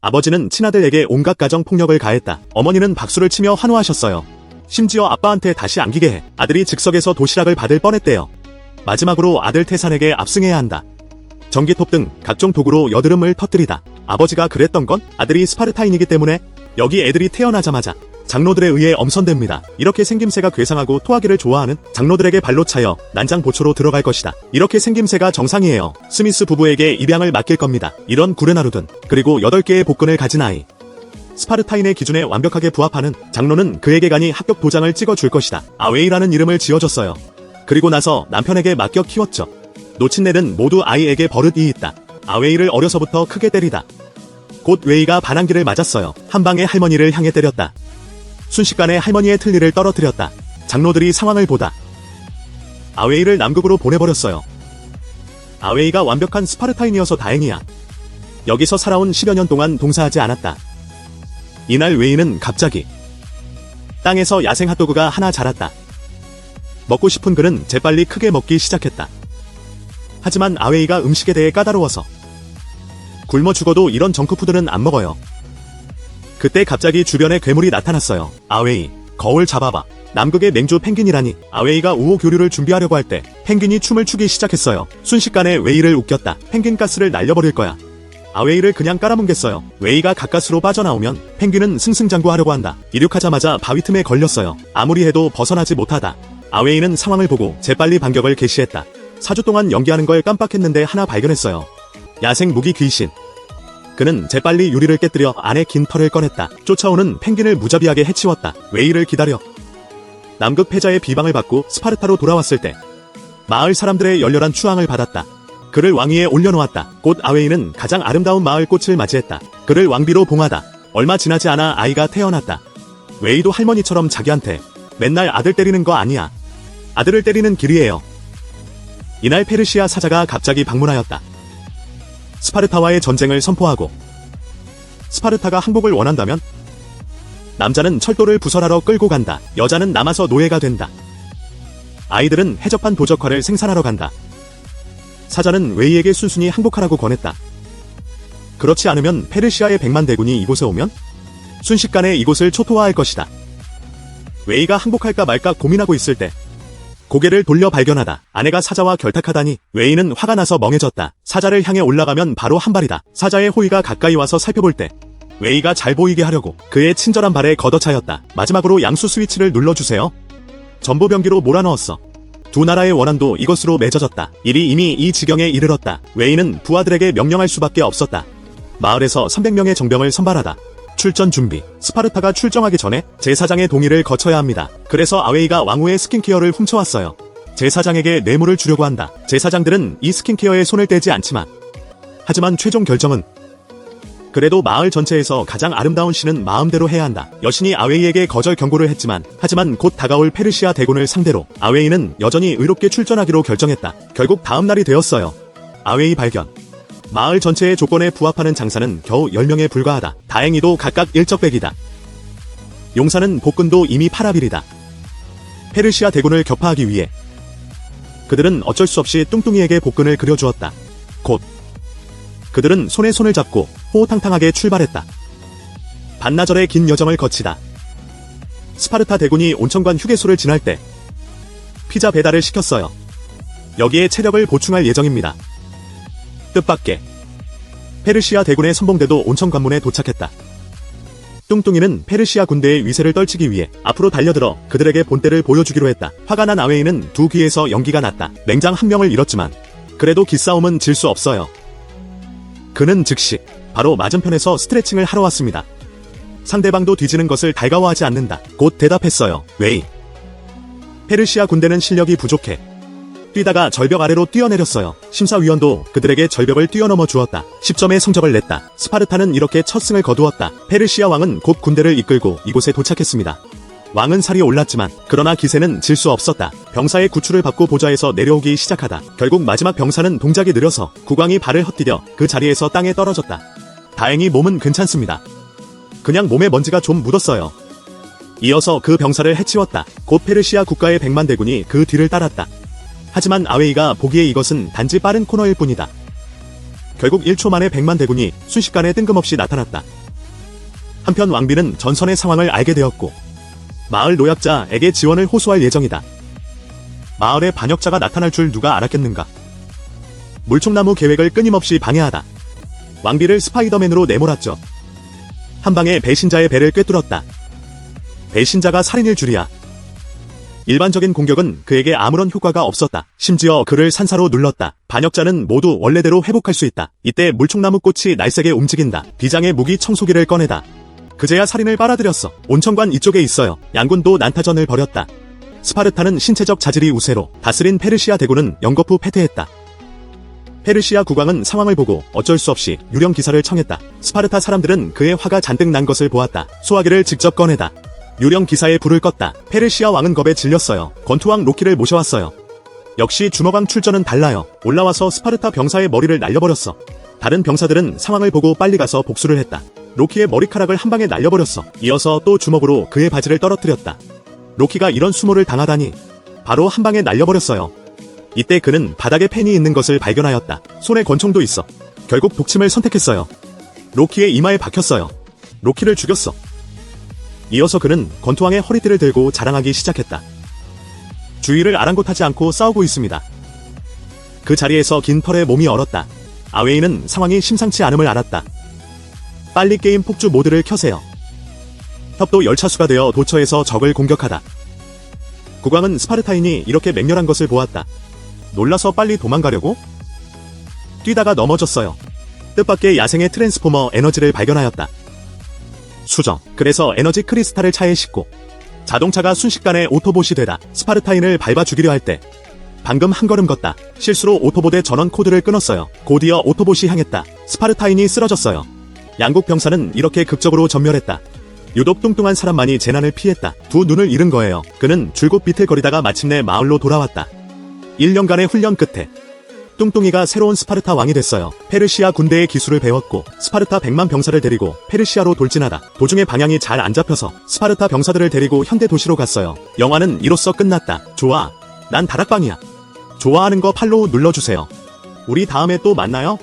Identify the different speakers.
Speaker 1: 아버지는 친아들에게 온갖 가정 폭력을 가했다. 어머니는 박수를 치며 환호하셨어요. 심지어 아빠한테 다시 안기게 해 아들이 즉석에서 도시락을 받을 뻔했대요. 마지막으로 아들 태산에게 압승해야 한다. 전기톱 등 각종 도구로 여드름을 터뜨리다. 아버지가 그랬던 건 아들이 스파르타인이기 때문에 여기 애들이 태어나자마자 장로들에 의해 엄선됩니다. 이렇게 생김새가 괴상하고 토하기를 좋아하는 장로들에게 발로 차여 난장보초로 들어갈 것이다. 이렇게 생김새가 정상이에요. 스미스 부부에게 입양을 맡길 겁니다. 이런 구레나루든 그리고 8개의 복근을 가진 아이. 스파르타인의 기준에 완벽하게 부합하는 장로는 그에게 간이 합격 도장을 찍어줄 것이다. 아웨이라는 이름을 지어줬어요. 그리고 나서 남편에게 맡겨 키웠죠. 놓친네는 모두 아이에게 버릇이 있다. 아웨이를 어려서부터 크게 때리다. 곧 웨이가 반항기를 맞았어요. 한 방에 할머니를 향해 때렸다. 순식간에 할머니의 틀니를 떨어뜨렸다. 장로들이 상황을 보다. 아웨이를 남극으로 보내버렸어요. 아웨이가 완벽한 스파르타인이어서 다행이야. 여기서 살아온 10여 년 동안 동사하지 않았다. 이날 웨이는 갑자기 땅에서 야생 핫도그가 하나 자랐다. 먹고 싶은 그는 재빨리 크게 먹기 시작했다. 하지만 아웨이가 음식에 대해 까다로워서 굶어 죽어도 이런 정크푸드는 안 먹어요. 그때 갑자기 주변에 괴물이 나타났어요. 아웨이, 거울 잡아봐. 남극의 맹주 펭귄이라니. 아웨이가 우호 교류를 준비하려고 할 때 펭귄이 춤을 추기 시작했어요. 순식간에 웨이를 웃겼다. 펭귄 가스를 날려버릴 거야. 아웨이를 그냥 깔아뭉갰어요. 웨이가 가까스로 빠져나오면 펭귄은 승승장구하려고 한다. 이륙하자마자 바위 틈에 걸렸어요. 아무리 해도 벗어나지 못하다. 아웨이는 상황을 보고 재빨리 반격을 개시했다. 4주 동안 연기하는 걸 깜빡했는데 하나 발견했어요. 야생 무기 귀신. 그는 재빨리 유리를 깨뜨려 안에 긴 털을 꺼냈다. 쫓아오는 펭귄을 무자비하게 해치웠다. 웨이를 기다려. 남극 패자의 비방을 받고 스파르타로 돌아왔을 때 마을 사람들의 열렬한 추앙을 받았다. 그를 왕위에 올려놓았다. 곧 아웨이는 가장 아름다운 마을 꽃을 맞이했다. 그를 왕비로 봉하다. 얼마 지나지 않아 아이가 태어났다. 웨이도 할머니처럼 자기한테 맨날 아들 때리는 거 아니야. 아들을 때리는 길이에요. 이날 페르시아 사자가 갑자기 방문하였다. 스파르타와의 전쟁을 선포하고 스파르타가 항복을 원한다면 남자는 철도를 부설하러 끌고 간다. 여자는 남아서 노예가 된다. 아이들은 해적한 도적화를 생산하러 간다. 사자는 웨이에게 순순히 항복하라고 권했다. 그렇지 않으면 페르시아의 백만 대군이 이곳에 오면 순식간에 이곳을 초토화할 것이다. 웨이가 항복할까 말까 고민하고 있을 때 고개를 돌려 발견하다. 아내가 사자와 결탁하다니 웨이는 화가 나서 멍해졌다. 사자를 향해 올라가면 바로 한 발이다. 사자의 호의가 가까이 와서 살펴볼 때 웨이가 잘 보이게 하려고 그의 친절한 발에 걷어차였다. 마지막으로 양수 스위치를 눌러주세요. 전부 병기로 몰아넣었어. 두 나라의 원한도 이것으로 맺어졌다. 일이 이미 이 지경에 이르렀다. 웨이는 부하들에게 명령할 수밖에 없었다. 마을에서 300명의 정병을 선발하다. 출전 준비. 스파르타가 출정하기 전에 제사장의 동의를 거쳐야 합니다. 그래서 아웨이가 왕후의 스킨케어를 훔쳐왔어요. 제사장에게 뇌물을 주려고 한다. 제사장들은 이 스킨케어에 손을 떼지 않지만 하지만 최종 결정은 그래도 마을 전체에서 가장 아름다운 신은 마음대로 해야 한다. 여신이 아웨이에게 거절 경고를 했지만 하지만 곧 다가올 페르시아 대군을 상대로 아웨이는 여전히 의롭게 출전하기로 결정했다. 결국 다음 날이 되었어요. 아웨이 발견. 마을 전체의 조건에 부합하는 장사는 겨우 10명에 불과하다. 다행히도 각각 일적백이다. 용사는 복근도 이미 파라빌이다. 페르시아 대군을 격파하기 위해 그들은 어쩔 수 없이 뚱뚱이에게 복근을 그려주었다. 곧 그들은 손에 손을 잡고 호호탕탕하게 출발했다. 반나절의 긴 여정을 거치다. 스파르타 대군이 온천관 휴게소를 지날 때 피자 배달을 시켰어요. 여기에 체력을 보충할 예정입니다. 뜻밖의 페르시아 대군의 선봉대도 온천 관문에 도착했다. 뚱뚱이는 페르시아 군대의 위세를 떨치기 위해 앞으로 달려들어 그들에게 본때를 보여주기로 했다. 화가 난 아웨이는 두 귀에서 연기가 났다. 맹장 한 명을 잃었지만 그래도 기싸움은 질 수 없어요. 그는 즉시 바로 맞은편에서 스트레칭을 하러 왔습니다. 상대방도 뒤지는 것을 달가워하지 않는다. 곧 대답했어요. 웨이. 페르시아 군대는 실력이 부족해. 뛰다가 절벽 아래로 뛰어내렸어요. 심사위원도 그들에게 절벽을 뛰어넘어 주었다. 10점의 성적을 냈다. 스파르타는 이렇게 첫 승을 거두었다. 페르시아 왕은 곧 군대를 이끌고 이곳에 도착했습니다. 왕은 살이 올랐지만 그러나 기세는 질 수 없었다. 병사의 구출을 받고 보좌에서 내려오기 시작하다. 결국 마지막 병사는 동작이 느려서 국왕이 발을 헛디뎌 그 자리에서 땅에 떨어졌다. 다행히 몸은 괜찮습니다. 그냥 몸에 먼지가 좀 묻었어요. 이어서 그 병사를 해치웠다. 곧 페르시아 국가의 백만 대군이 그 뒤를 따랐다. 하지만 아웨이가 보기에 이것은 단지 빠른 코너일 뿐이다. 결국 1초 만에 100만 대군이 순식간에 뜬금없이 나타났다. 한편 왕비는 전선의 상황을 알게 되었고 마을 노약자에게 지원을 호소할 예정이다. 마을에 반역자가 나타날 줄 누가 알았겠는가? 물총나무 계획을 끊임없이 방해하다. 왕비를 스파이더맨으로 내몰았죠. 한 방에 배신자의 배를 꿰뚫었다. 배신자가 살인일 줄이야. 일반적인 공격은 그에게 아무런 효과가 없었다. 심지어 그를 산사로 눌렀다. 반역자는 모두 원래대로 회복할 수 있다. 이때 물총나무 꽃이 날쌔게 움직인다. 비장의 무기 청소기를 꺼내다. 그제야 살인을 빨아들였어. 온천관 이쪽에 있어요. 양군도 난타전을 벌였다. 스파르타는 신체적 자질이 우세로 다스린 페르시아 대군은 연거푸 패퇴했다. 페르시아 국왕은 상황을 보고 어쩔 수 없이 유령 기사를 청했다. 스파르타 사람들은 그의 화가 잔뜩 난 것을 보았다. 소화기를 직접 꺼내다. 유령 기사에 불을 껐다. 페르시아 왕은 겁에 질렸어요. 권투왕 로키를 모셔왔어요. 역시 주먹왕 출전은 달라요. 올라와서 스파르타 병사의 머리를 날려버렸어. 다른 병사들은 상황을 보고 빨리 가서 복수를 했다. 로키의 머리카락을 한 방에 날려버렸어. 이어서 또 주먹으로 그의 바지를 떨어뜨렸다. 로키가 이런 수모를 당하다니 바로 한 방에 날려버렸어요. 이때 그는 바닥에 펜이 있는 것을 발견하였다. 손에 권총도 있어. 결국 독침을 선택했어요. 로키의 이마에 박혔어요. 로키를 죽였어. 이어서 그는 권투왕의 허리띠를 들고 자랑하기 시작했다. 주위를 아랑곳하지 않고 싸우고 있습니다. 그 자리에서 긴 털에 몸이 얼었다. 아웨이는 상황이 심상치 않음을 알았다. 빨리 게임 폭주 모드를 켜세요. 협도 열차수가 되어 도처에서 적을 공격하다. 국왕은 스파르타인이 이렇게 맹렬한 것을 보았다. 놀라서 빨리 도망가려고? 뛰다가 넘어졌어요. 뜻밖의 야생의 트랜스포머 에너지를 발견하였다. 수정. 그래서 에너지 크리스탈을 차에 싣고 자동차가 순식간에 오토봇이 되다. 스파르타인을 밟아 죽이려 할 때 방금 한 걸음 걷다. 실수로 오토봇의 전원 코드를 끊었어요. 곧이어 오토봇이 향했다. 스파르타인이 쓰러졌어요. 양국 병사는 이렇게 극적으로 전멸했다. 유독 뚱뚱한 사람만이 재난을 피했다. 두 눈을 잃은 거예요. 그는 줄곧 비틀거리다가 마침내 마을로 돌아왔다. 1년간의 훈련 끝에 뚱뚱이가 새로운 스파르타 왕이 됐어요. 페르시아 군대의 기술을 배웠고 스파르타 100만 병사를 데리고 페르시아로 돌진하다. 도중에 방향이 잘 안 잡혀서 스파르타 병사들을 데리고 현대 도시로 갔어요. 영화는 이로써 끝났다. 좋아. 난 다락방이야. 좋아하는 거 팔로우 눌러주세요. 우리 다음에 또 만나요.